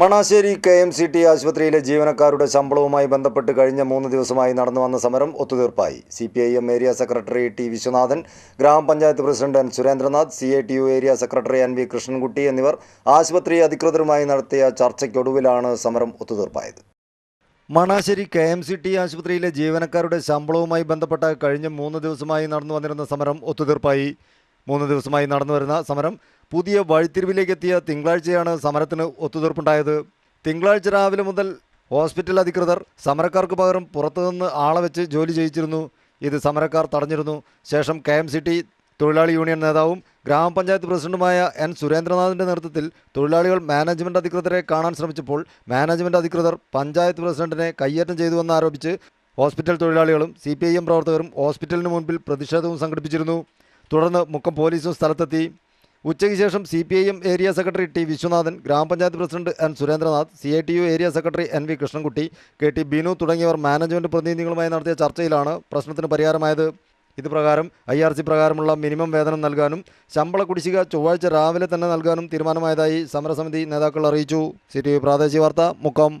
Manassery K M C T ആശുപത്രിയിലെ ജീവനക്കാരുടെ ശമ്പളവുമായി ബന്ധപ്പെട്ട് കഴിഞ്ഞ മൂന്ന് ദിവസമായി നടന്നു വന്ന സമരം ഒത്തുതീർപ്പായി. C P I M area secretary T Viswanathan ഗ്രാമപഞ്ചായത്ത് president N Surendranath C I T U area secretary N V Krishnankutty എന്നിവർ ആശുപത്രി അധികൃതരുമായി നടത്തിയ ചർച്ചയ്ക്കൊടുവിലാണ് സമരം ഒത്തുതീർപ്പായത്. Manassery K M C T ആശുപത്രിയിലെ ജീവനക്കാരുടെ ശമ്പളവുമായി ബന്ധപ്പെട്ട് കഴിഞ്ഞ മൂന്ന് ദിവസമായി നടന്നു വന്നിരുന്ന സമരം ഒത്തുതീർപ്പായി. മൂന്ന് ദിവസമായി നടന്നു വരുന്ന സമരം പുതിയ വഴിത്തിരിവിലേക്ക് എത്തിയ തിങ്കളാഴ്ചയാണ് സമരത്തിന് ഒത്തുതീർപ്പുണ്ടായത്. തിങ്കളാഴ്ച രാവിലെ മുതൽ ഹോസ്പിറ്റൽ അധികൃതർ സമരക്കാർക്ക് പകരം പുറത്തുനിന്ന് ആളെ വെച്ച് ജോലി ചെയ്യിച്ചിരുന്നു. ഇത് സമരക്കാർ തടഞ്ഞിരുന്നു. ശേഷം കെ എം സി ടി തൊഴിലാളി യൂണിയൻ നേതാവും ഗ്രാമപഞ്ചായത്ത് പ്രസിഡന്റുമായ എൻ സുരേന്ദ്രനാഥിന്റെ നേതൃത്വത്തിൽ തൊഴിലാളികൾ മാനേജ്മെന്റ് അധികൃതരെ കാണാൻ ശ്രമിച്ചപ്പോൾ മാനേജ്മെന്റ് അധികൃതർ പഞ്ചായത്ത് പ്രസിഡന്റിനെ കയ്യേറ്റം ചെയ്തുവെന്ന് ആരോപിച്ച് ഹോസ്പിറ്റൽ തൊഴിലാളികളും സി പി ഐ എം പ്രവർത്തകരും ഹോസ്പിറ്റലിന് മുൻപിൽ പ്രതിഷേധവും സംഘടിപ്പിച്ചിരുന്നു. തുടർന്ന് മുക്കം പോലീസും സ്ഥലത്തെത്തി. ഉച്ചയ്ക്ക് ശേഷം C P I M area secretary T Viswanathan ഗ്രാമപഞ്ചായത്ത് president N Surendranath C I T U area secretary N V Krishnankutty K T Binu തുടങ്ങിയവർ മാനേജ്മെന്റ് പ്രതിനിധികളുമായി നടത്തിയ ചർച്ചയിലാണ് പ്രശ്നത്തിന് പരിഹാരമായത്. ഇത് പ്രകാരം ഐ ആർ സി പ്രകാരമുള്ള മിനിമം വേതനം നൽകാനും ശമ്പള കുടിശ്ശിക ചൊവ്വാഴ്ച രാവിലെ തന്നെ നൽകാനും തീരുമാനമായതായി സമരസമിതി നേതാക്കൾ അറിയിച്ചു. സി ടി വി പ്രാദേശിക വാർത്ത മുക്കം.